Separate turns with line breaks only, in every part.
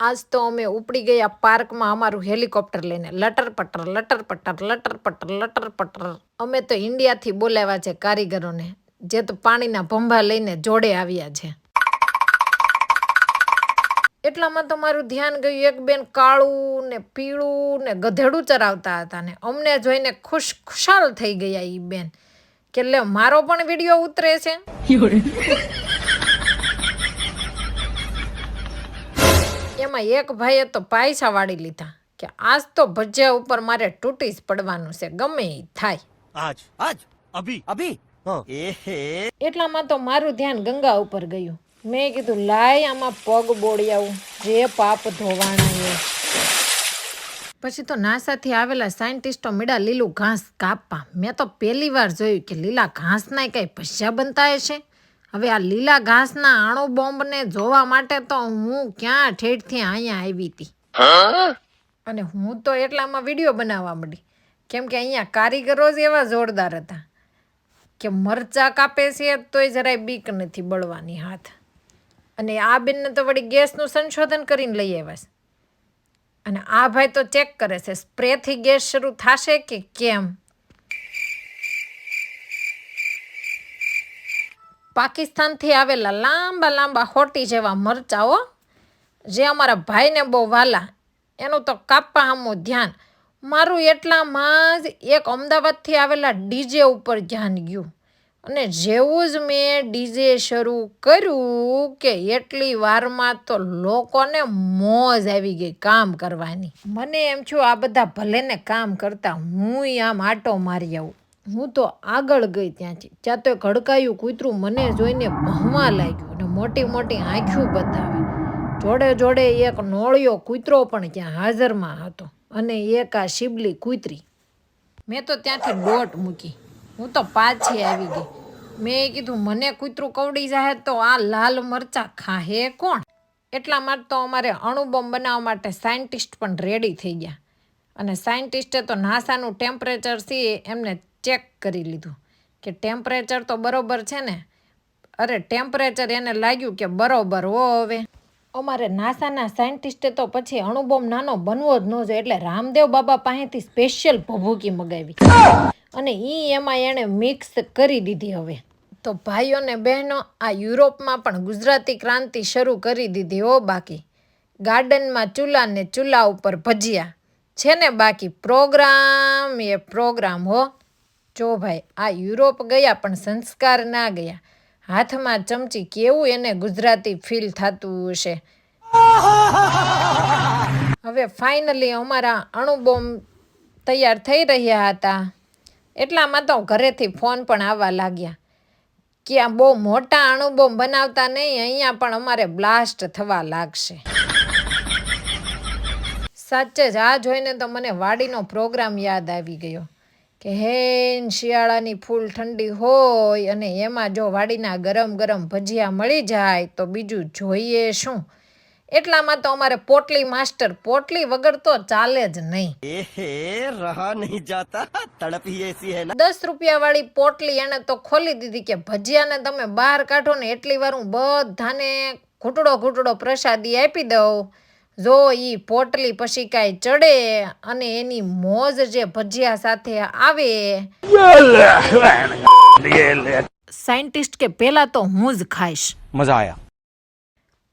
આજ તો અમે ઉપડી ગયા પાર્કમાં અમારું હેલિકોપ્ટર લઈને. લટર પટર લટર પટર લટર પટર લટર પટર. અમે તો ઇન્ડિયાથી બોલાવ્યા છે કારીગરોને, જે તો પાણીના ભંભા લઈને જોડે આવ્યા છે. એટલામાં તો મારું ધ્યાન ગયું, એક બેન કાળું ને પીળું ને ગધેડું ચરાવતા હતા ને અમને જોઈને ખુશ, ખુશાલ થઈ ગયા એ બેન. કે લે, મારો પણ વીડિયો ઉતરે છે. એમાં એક ભાઈએ તો પૈસા વાળી લીધા કે આજ તો ભજીયા ઉપર મારે તૂટી જ પડવાનું છે ગમે એ થાય.
આજ? આજ? અભી? અભી?
એટલામાં તો મારું ધ્યાન ગંગા ઉપર ગયું. મેં કીધું લાય આમાં પગ બોળી આવું જે પાપ ધોવાનું એ પછી તો નાસાથી આવેલા સાયન્ટિસ્ટો મેળા લીલું ઘાસ કાપવા. મેં તો પહેલી વાર જોયું કે લીલા ઘાસના કંઈ ભજીયા બનતા હશે. હવે આ લીલા ઘાસના આણો બોમ્બને જોવા માટે તો હું ક્યાં ઠેઠથી અહીંયા આવી હતી? અને હું તો એટલામાં વીડિયો બનાવવા માંડી. કેમ કે અહીંયા કારીગરો જ એવા જોરદાર હતા કે મરચા કાપે છે તોય જરાય બીક નથી બળવાની હાથ. અને આ બેનને તો વળી ગેસનું સંશોધન કરીને લઈ આવ્યા છે. અને આ ભાઈ તો ચેક કરે છે, સ્પ્રેથી ગેસ શરૂ થશે કે કેમ? પાકિસ્તાનથી આવેલા લાંબા લાંબા હોટી જેવા મરચાઓ, જે અમારા ભાઈને બહુ વાલા, એનું તો કાપવા હમું ધ્યાન. મારું એટલામાં જ એક અમદાવાદથી આવેલા ડીજે ઉપર ધ્યાન ગયું. અને જેવું જ મેં ડીજે શરૂ કર્યું કે એટલી વારમાં તો લોકોને મોજ આવી ગઈ કામ કરવાની. મને એમ છું આ બધા ભલેને કામ કરતા, હું આમ આટો મારી આવું. હું તો આગળ ગઈ ત્યાંથી. ત્યાં તો ઘડકાયું કૂતરું મને જોઈને ભમવા લાગ્યું અને મોટી મોટી આંખ્યું બતાવી. જોડે જોડે એક નોળિયો કૂતરો પણ ત્યાં હાજરમાં હતો અને એક આ શિબલી કૂતરી. મેં તો ત્યાંથી દોટ મૂકી. હું તો પાછી આવી ગઈ. મેં કીધું, મને કૂતરું કવડી જાય તો આ લાલ મરચા ખાહે કોણ? એટલા માટે તો અમારે અણુબોમ્બ બનાવવા માટે સાયન્ટિસ્ટ પણ રેડી થઈ ગયા. અને સાયન્ટિસ્ટે તો નાસાનું ટેમ્પરેચર છે, એમને ચેક કરી લીધું કે ટેમ્પરેચર તો બરોબર છે ને? અરે ટેમ્પરેચર એને લાગ્યું કે બરોબર હો હવે. અમારે નાસાના સાયન્ટિસ્ટે તો પછી અણુબોમ નાનો બનવો જ ન જોઈએ એટલે રામદેવ બાબા પાસેથી સ્પેશિયલ ભભૂકી મગાવી. અને એ એમાં એણે મિક્સ કરી દીધી હવે. તો ભાઈઓ ને બહેનો, આ યુરોપમાં પણ ગુજરાતી ક્રાંતિ શરૂ કરી દીધી હો બાકી. ગાર્ડનમાં ચૂલા ને ચૂલા ઉપર ભજીયા. છે ને બાકી? પ્રોગ્રામ, એ પ્રોગ્રામ હો. જો ભાઈ, આ યુરોપ ગયા પણ સંસ્કાર ના ગયા. હાથમાં ચમચી કેવું એને ગુજરાતી ફીલ થતું હશે. હવે ફાઇનલી અમારા અણુબોમ્બ તૈયાર થઈ રહ્યા હતા. એટલામાં તો ઘરેથી ફોન પણ આવવા લાગ્યા. કે આ બહુ મોટા અણુબોમ્બ બનાવતા નહીં, અહીંયા પણ અમારે બ્લાસ્ટ થવા લાગશે. સાચે જ આ જોઈને તો મને વાડીનો પ્રોગ્રામ યાદ આવી ગયો. કે હેન શિયાળાની ફૂલ ઠંડી હોય અને એમાં જો વાડીના ગરમ ગરમ ભજીયા મળી જાય તો બીજું જોઈએ શું? એટલામાં તો અમારે પોટલી માસ્ટર પોટલી વગર તો ચાલે જ નહીં. દસ રૂપિયા વાળી પોટલી એને તો ખોલી દીધી કે ભજીયાને તમે બહાર કાઢો ને એટલી વાર હું બધાને ઘૂંટડો ઘૂંટડો પ્રસાદી આપી દઉં. જો એ પોટલી પછી કાંઈ ચડે અને એની મોજ જે ભજીયા સાથે આવે. સાયન્ટિસ્ટ કે પહેલાં તો હું જ ખાઈશ.
મજા આવ્યા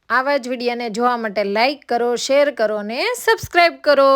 આવા જ વિડીયોને જોવા માટે લાઈક કરો શેર કરો ને સબસ્ક્રાઈબ કરો.